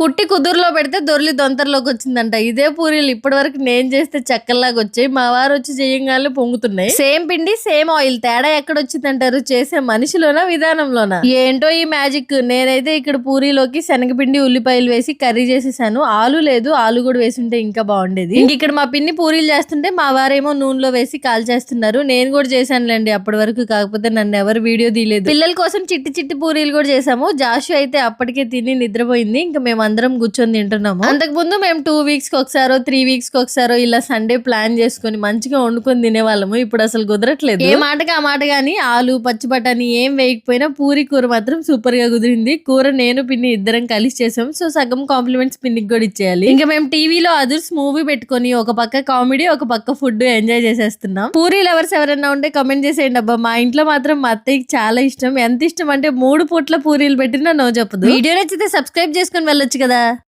కుట్టి కుదురులో పెడితే దొర్లి దొంతరలోకి వచ్చిందంట. ఇదే పూరీలు ఇప్పటి వరకు నేను చేస్తే చెక్కల్లాగా వచ్చాయి. మా వారు వచ్చి చేయంగానే పొంగుతున్నాయి. సేమ్ పిండి సేమ్ ఆయిల్. తేడా ఎక్కడ వచ్చిందంటారు చేసే మనిషిలోనా విధానంలోనా? ఏంటో ఈ మ్యాజిక్. నేనైతే ఇక్కడ పూరీలోకి శనగపిండి ఉల్లిపాయలు వేసి కర్రీ చేసేసాను. ఆలు లేదు ఆలు కూడా వేసుంటే ఇంకా బాగుండేది. ఇంక ఇక్కడ మా పిన్ని పూరీలు చేస్తుంటే మా వారేమో నూనెలో వేసి కాల్ చేస్తున్నారు నేను కూడా చేశానులేండి అప్పటి వరకు కాకపోతే నన్ను ఎవరు వీడియో తీయలేదు. పిల్లల కోసం చిట్టి చిట్టి పూరీలు కూడా చేసాము జాషు అయితే అప్పటికే తిని నిద్రపోయింది. ఇంకా మేము అందరం కూర్చొని తింటున్నాము. అంతకు ముందు మేము టూ వీక్స్కి ఒకసారో త్రీ వీక్స్కి ఒకసారో ఇలా సండే ప్లాన్ చేసుకొని మంచిగా వండుకొని తినేవాళ్ళము. ఇప్పుడు అసలు కుదరట్లేదు. ఏ మాటకి ఆ మాట గానీ ఆలు పచ్చి బఠానీ ఏం వేయకపోయినా పూరి కూర మాత్రం సూపర్గా కుదిరింది. కూర నేను పిన్ని ఇద్దరం కలిసి చేసాం. సో సగం కాంప్లిమెంట్స్ పిన్నికి కూడా ఇచ్చేయాలి. ఇంకా మేము టీవీలో అదర్స్ మూవీ పెట్టుకొని ఒక పక్క కామెడీ ఒక పక్క ఫుడ్ ఎంజాయ్ చేసేస్తున్నాం. పూరి లవర్స్ ఎవరైనా ఉంటే కమెంట్ చేసేయండి అబ్బా. మా ఇంట్లో మాత్రం మా అత్తయ్యకి చాలా ఇష్టం. ఎంత ఇష్టం అంటే మూడు పూట్ల పూరీలు పెట్టినా నో చెప్పదు. వీడియో నచ్చితే సబ్స్క్రైబ్ చేసుకొని వెళ్ళొచ్చు కదా?